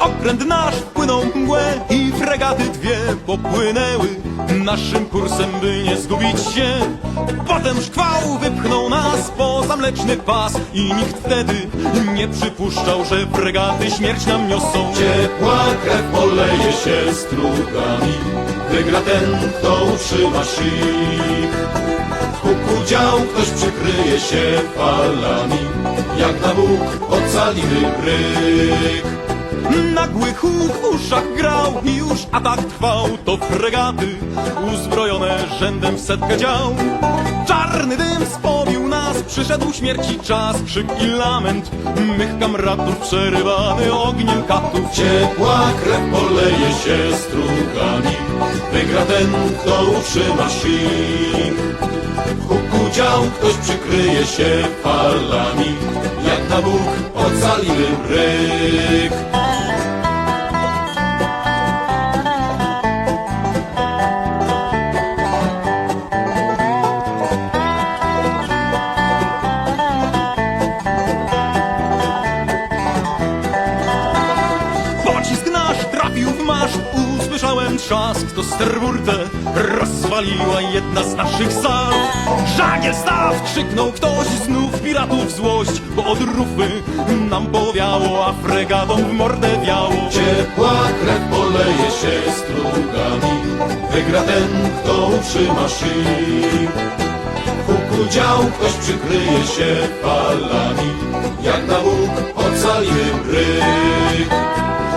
Okręt nasz wpłynął mgłę i fregaty dwie popłynęły naszym kursem, by nie zgubić się. Potem szkwał wypchnął nas poza mleczny pas i nikt wtedy nie przypuszczał, że fregaty śmierć nam niosą. Ciepła krew poleje się strugami Wygra ten, kto utrzyma szyk dział ktoś przykryje się falami Jak na Bóg ocalimy bryk Nagły huk w uszach grał i już atak trwał To fregaty uzbrojone rzędem w setkę dział. Czarny dym spowił nas, przyszedł śmierci czas Krzyk i lament. Mych kamratów przerywany ogniem katów. Ciepła krew poleje się strugami Wygra ten, kto utrzyma szyk W huku dział ktoś przykryje się falami Jak na Bóg ocalimy bryk trzask To sterburtę rozwaliła jedna z naszych sal. Żagiel staw! krzyknął ktoś znów piratów złość Bo od rufy nam powiało, a fregatom w mordę wiało. Ciepła krew poleje się strugami Wygra ten, kto utrzyma szyk W huku dział ktoś przykryje się falami Jak na Bóg ocalimy bryk.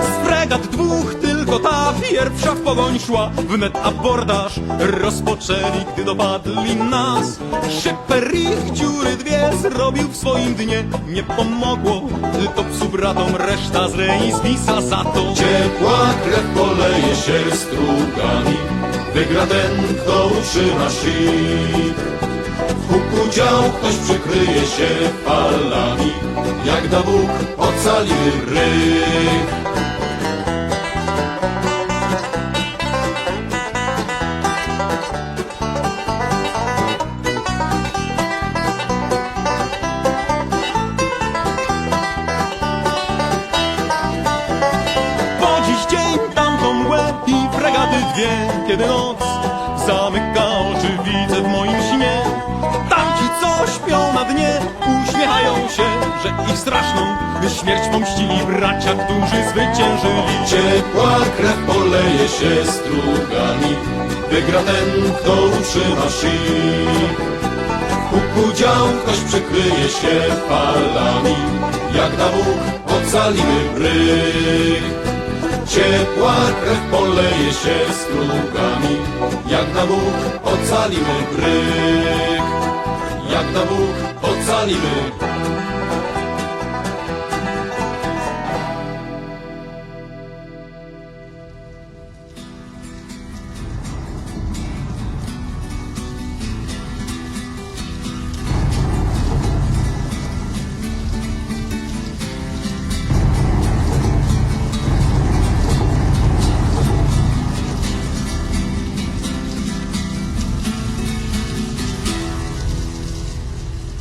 Z fregat dwóch tylko ta pierwsza w pogoń szła. Wnet abordaż rozpoczęli, gdy dopadli nas. Szyper ich dziury dwie zrobił w swoim dnie. Nie pomogło, to psu bratom reszta z reizbisa za to. Ciepła krew poleje się strugami Wygra ten, kto utrzyma szyk W huku dział ktoś przykryje się falami. Jak na Bóg ocalimy bryk dwie Kiedy noc zamyka oczy widzę w moim śnie. Tamci co śpią na dnie uśmiechają się Że ich straszną śmierć pomścili bracia, którzy zwyciężyli. Ciepła krew poleje się strugami Wygra ten, kto utrzyma szyk W huku dział ktoś przykryje się falami Jak na Bóg ocalimy bryk Ciepła krew poleje się strugami Jak na Bóg ocalimy bryk. Jak na Bóg ocalimy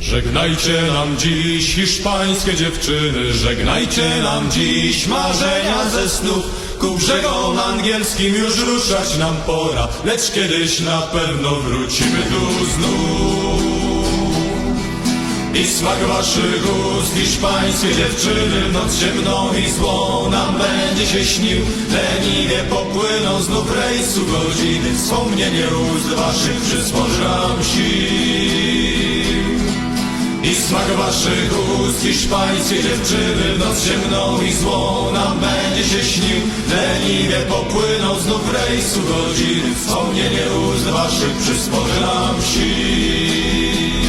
Żegnajcie nam dziś hiszpańskie dziewczyny, żegnajcie nam dziś marzenia ze snów. Ku brzegom angielskim już ruszać nam pora, lecz kiedyś na pewno wrócimy tu znów. I smak waszych ust, hiszpańskie dziewczyny, noc ciemną i złą nam będzie się śnił. Leniwie popłyną znów rejsu godziny, wspomnienie ust waszych przysporzy nam sił. Smak waszych ust, hiszpańskie dziewczyny, w noc ciemną i złą nam będzie się śnił. Leniwie popłyną znów rejsu godziny, wspomnienie ust waszych przysporzy nam sił.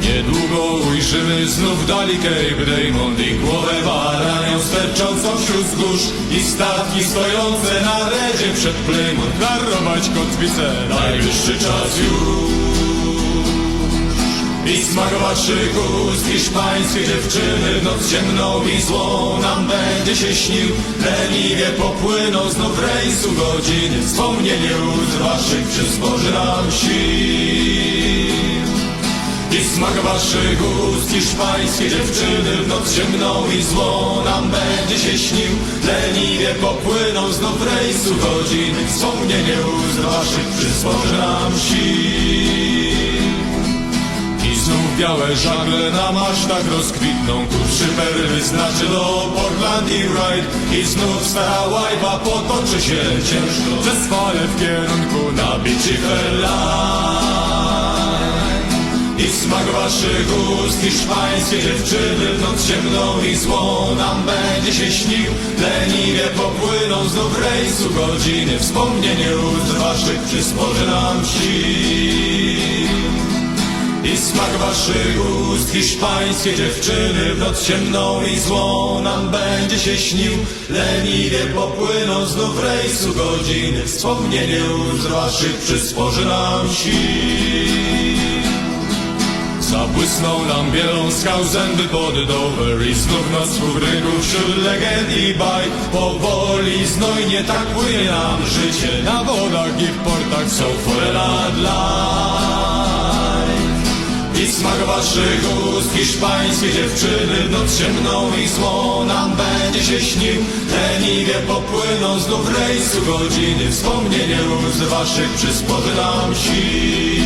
Niedługo ujrzymy znów dali Cape Diamond i głowę baranią sterczącą wśród wzgórz i statki stojące na redzie przed Plymouth darować kotwicę, najwyższy czas już. I smak waszych ust, hiszpańskie dziewczyny, w noc ciemną i złą nam będzie się śnił. Leniwie popłyną znów rejsu godziny, wspomnienie ust waszych przysporzy nam sił. waszych ust Hiszpańskie dziewczyny. W noc ciemną i zło Nam będzie się śnił. Leniwie popłyną znów rejsu godzin. Wspomnienie ust waszych przysporzy nam sił i białe żagle na masztach rozkwitną. Kurczy perły znaczy do Portland i Ride I znów stara łajba potoczy się ciężko. Przez fale w kierunku nabitych line I smak waszych ust hiszpańskie dziewczyny. W noc ciemną i złą nam będzie się śnił. Leniwie popłyną znów rejsu godziny. Wspomnienie ust waszych przysporzy nam sił smak waszych ust. Hiszpańskie dziewczyny W noc ciemną i złą nam będzie się śnił. Leniwie popłyną znów rejsu godziny Wspomnienie ust waszych przysporzy nam sił. Zabłysnął nam bielą skał zęby pod Dover I znów noc w rynku wśród legend i baj. Powoli znojnie tak płynie nam życie. Na wodach i w portach są forela dla i smak waszych ust hiszpańskie dziewczyny noc ciemną i złą nam będzie się śnił. Leniwie popłyną znów rejsu godziny Wspomnienie ust waszych przysporzy nam sił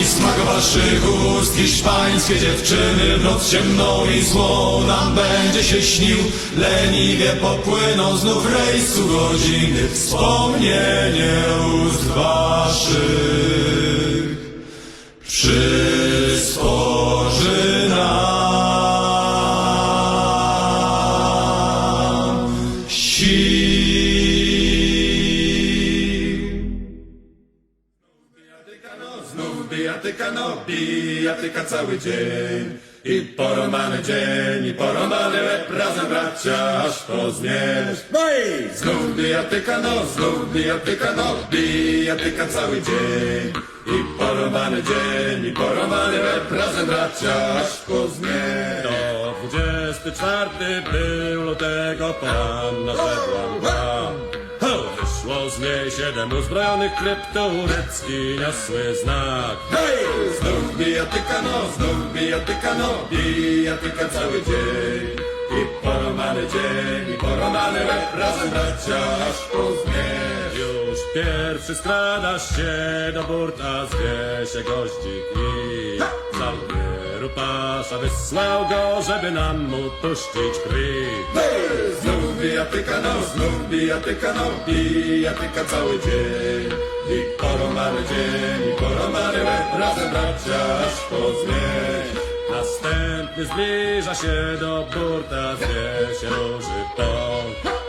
i smak waszych ust hiszpańskie dziewczyny W noc ciemną i złą nam będzie się śnił. Leniwie popłyną znów rejsu godziny Wspomnienie ust waszych przysporzy nam sił. Bijatyka no, znów bijatyka no, bijatyka cały dzień. I porąbany dzień, i porąbany łeb, razem bracia, aż po zmierzch. No i znów bijatyka no, znów bijatyka no, bijatyka cały dzień. I porąbany dzień, i porąbany łeb, razem bracia, aż po zmierzch. To 24 był lutego mgła. Ho! Wyszło z niej siedem uzbrojonych krypturecki niosły znak. Hej! Znów bijatyka no, znów bijatyka no, bijatyka cały dzień. I porąbany dzień, i porąbany łeb, razem bracia, aż po zmierzch. Już pierwszy skrada się do burta, zwie się goździk i Zalbieru pasza wysłał go, żeby nam mu puścić krwi. Hej! Znów bijatyka no, znów bijatyka no, bijatyka cały dzień. I porąbany dzień, i porąbany łeb, razem bracia, aż po zmierzch. Następny zbliża się do burta, zwie się róży.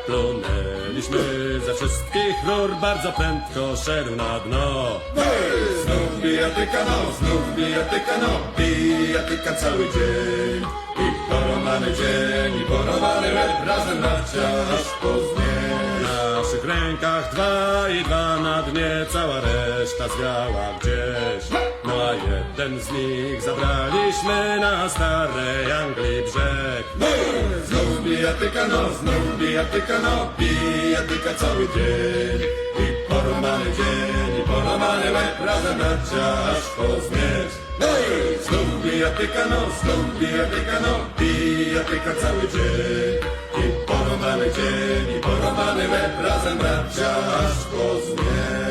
Plunęliśmy ze wszystkich rur, bardzo prędko szedł na dno. Hej! Znów bijatyka no, znów bijatyka no, bijatyka cały dzień. I porąbany dzień, i porąbany łeb, razem bracia, aż po zmierzch. W naszych rękach dwa i dwa na dnie, cała reszta zwiała gdzieś. No a jeden z nich zabraliśmy na starej Anglii brzeg. Znów bijatyka no, znów bijatyka no, bijatyka cały dzień. I porąbany dzień, i porąbany łeb, razem bracia, aż po zmierzch. Hej! Znów bijatyka no, znów bijatyka no, bijatyka cały dzień. I porąbany dzień, i porąbany łeb, razem bracia, aż po zmierzch.